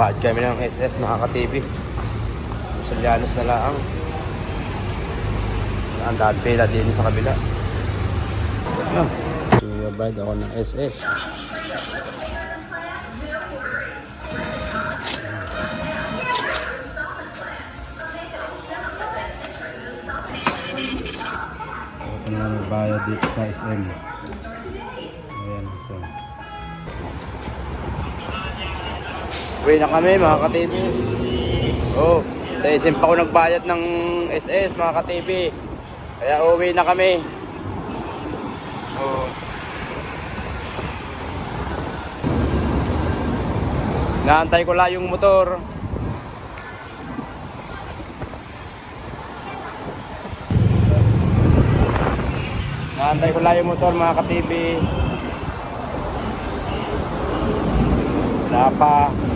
Bayad kami ng SS mga ka-TV. Sulyanos na lang. Ang daan pila din sa kabila. Ah, bayad ako ng SS. Ito na magbayad dito sa SM. Uwi na kami mga ka-TV. Oh, sa SM pa ako nagbayad ng SS mga ka-TV. Kaya uwi na kami. Oh. Naantay ko lang yung motor. Naantay ko lang yung motor mga ka-TV. Wala pa.